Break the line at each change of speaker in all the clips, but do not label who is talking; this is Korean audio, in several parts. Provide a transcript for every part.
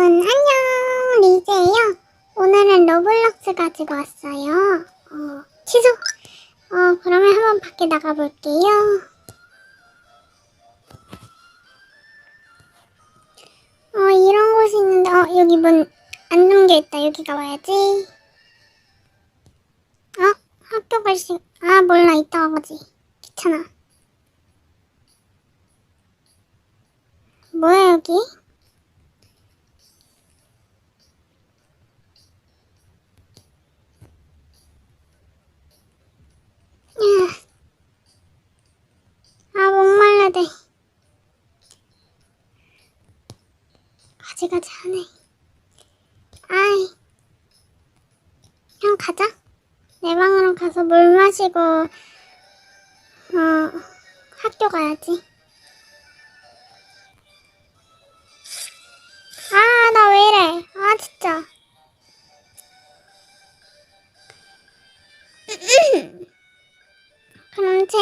여러분 안녕 리제예요. 오늘은 로블록스 가지고 왔어요. 어, 취소. 어 그러면 한번 밖에 나가 볼게요. 어 이런 곳이 있는데 어 여기 문 안 잠겨 있다. 여기 가봐야지. 어 학교 갈 시. 아 몰라 이따가 가지. 귀찮아. 뭐야 여기? 아, 목말라대. 가지가지 하네. 아이. 그냥 가자. 내 방으로 가서 물 마시고, 어, 학교 가야지. 아, 나 왜 이래. 아, 진짜. 그럼 제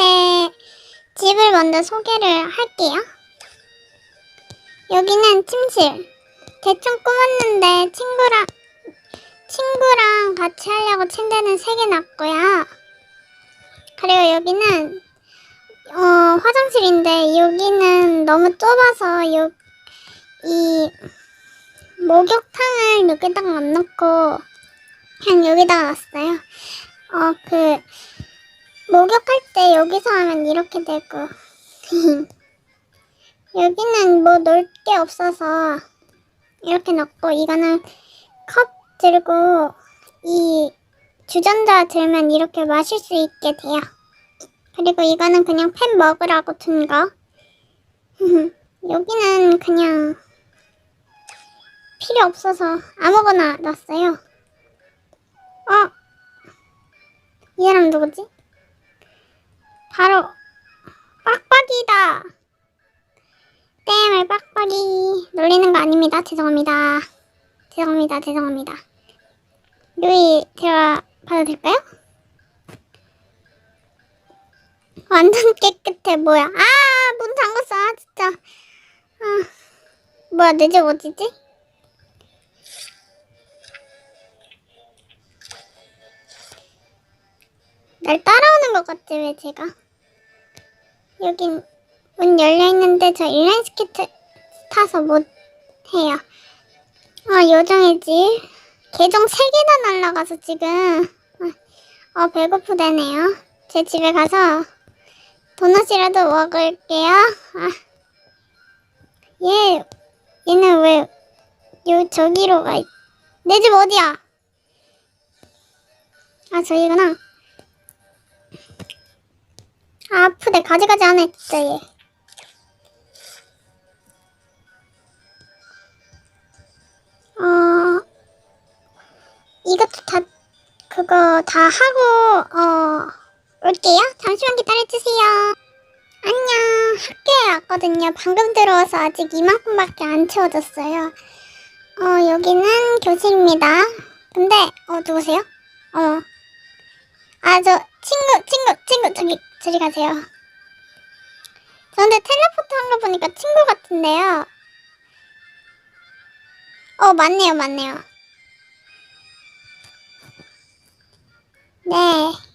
집을 먼저 소개를 할게요. 여기는 침실. 대충 꾸몄는데 친구랑 친구랑 같이 하려고 침대는 세개 놨고요. 그리고 여기는 어, 화장실인데 여기는 너무 좁아서 요, 이 목욕탕을 여기다가 안 넣고 그냥 여기다가 놨어요. 어, 그 목욕할 때 여기서 하면 이렇게 되고 여기는 뭐 놀 게 없어서 이렇게 넣고 이거는 컵 들고 이 주전자 들면 이렇게 마실 수 있게 돼요. 그리고 이거는 그냥 팬 먹으라고 둔 거. 여기는 그냥 필요 없어서 아무거나 놨어요. 어? 이 사람 누구지? 바로 빡빡이다. 땜을 놀리는 거 아닙니다. 죄송합니다. 죄송합니다. 죄송합니다. 루이 제가 봐도 될까요? 완전 깨끗해 뭐야? 아 문 잠궜어 아, 진짜. 아 뭐야 내 집 어디지? 날 따라오는 것 같지 왜 제가? 여긴 문 열려 있는데 저 인라인 스케이트 타서 못 해요. 아 요정이지. 계정 3개나 날라가서 지금 어 배고프다네요. 제 집에 가서 도넛이라도 먹을게요. 아. 얘 얘는 왜 요 저기로 가? 내 집 어디야? 아 저기구나. 아, 아프대 가지가지 하네 진짜 얘. 그거 다 하고 어 올게요. 잠시만 기다려주세요. 안녕 학교에 왔거든요. 방금 들어와서 아직 이만큼밖에 안 채워졌어요. 어 여기는 교실입니다. 근데 어 누구세요? 어. 아, 저, 친구, 친구, 친구, 저기, 저리 가세요. 저 근데 텔레포트 한 거 보니까 친구 같은데요. 어, 맞네요, 맞네요. 네.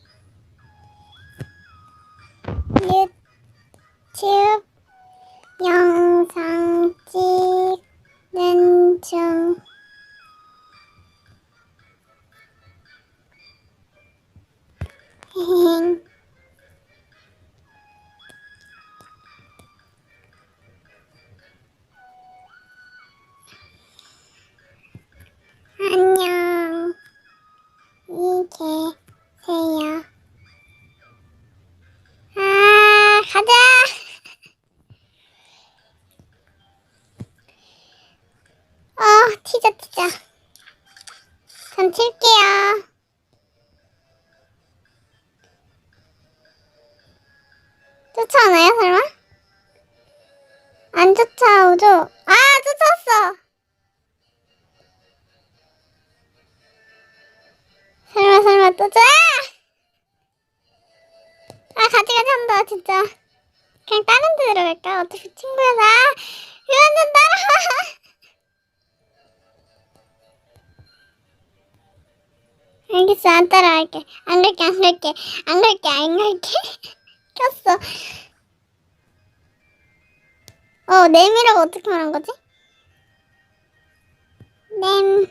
좋지 않아요, 설마? 안 좋죠, 우주? 아, 쫓았어! 설마, 설마, 또 쫓아! 아, 같이 가자 한다, 진짜. 그냥 다른 데 들어갈까? 어차피 친구야, 나. 유한준 따라와! 알겠어, 안 따라갈게. 안 갈게, 안 갈게. 안 갈게, 안 갈게. 꼈어. 어, 냄이라고 어떻게 말한 거지? 냄.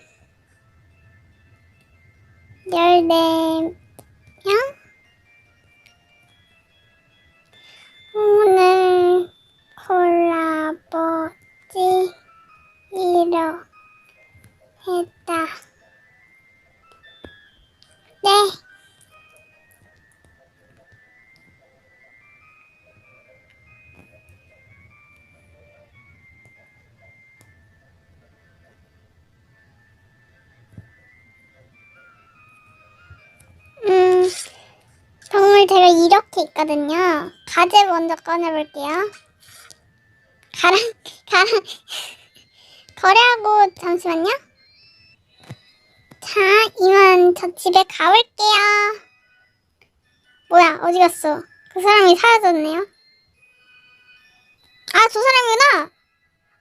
열냄. 양? 정말 제가 이렇게 있거든요. 가재 먼저 꺼내볼게요. 가랑, 가랑. 거래하고, 잠시만요. 자, 이만 저 집에 가볼게요. 뭐야, 어디 갔어? 그 사람이 사라졌네요. 아, 저 사람이구나!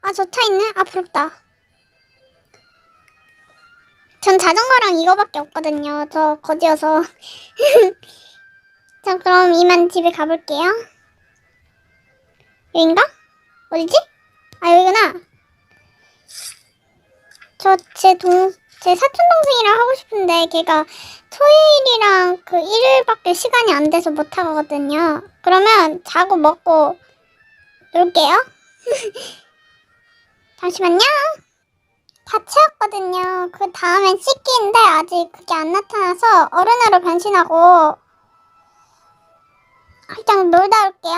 아, 저 차 있네? 아, 부럽다. 전 자전거랑 이거밖에 없거든요. 저 거지여서. 자, 그럼 이만 집에 가볼게요. 여긴가? 어디지? 아, 여기구나. 저 제 동, 제 사촌 동생이랑 하고 싶은데 걔가 토요일이랑 그 일요일밖에 시간이 안 돼서 못 하거든요. 그러면 자고 먹고 놀게요. 잠시만요. 다 채웠거든요. 그 다음엔 씻기인데 아직 그게 안 나타나서 어른으로 변신하고 일단 놀다 올게요.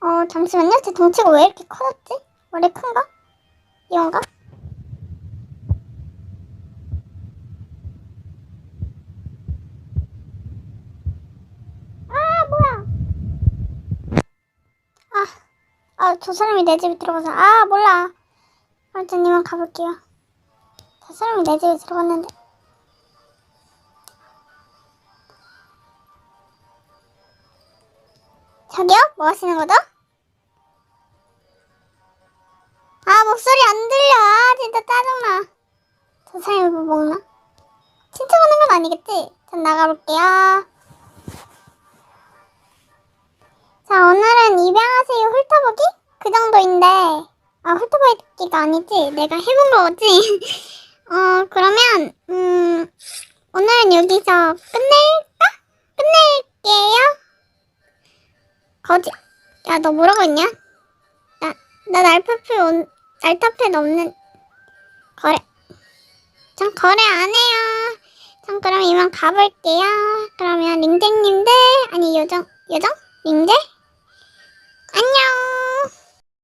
어 잠시만요. 제 덩치가 왜 이렇게 커졌지? 원래 큰가? 이건가? 아 뭐야? 아, 아 저 사람이 내 집에 들어가서 아 몰라. 일단 이만 가볼게요. 저 사람이 내 집에 들어갔는데. 저기요? 뭐 하시는 거죠? 아 목소리 안 들려 아 진짜 짜증나 저 사람이 뭐 먹나? 친척하는 건 아니겠지? 전 나가볼게요 자 오늘은 입양하세요 훑어보기? 그 정도인데 아 훑어보기가 아니지 내가 해본 거지 어 그러면 음 오늘은 여기서 끝낼까? 끝낼게요 거지 야 너 뭐라고 했냐? 나, 난 알파페 온, 알타페 없는 거래. 전 거래 안 해요. 전 그럼 이만 가볼게요. 그러면 링쟁님들, 아니 요정, 요정? 링제? 안녕!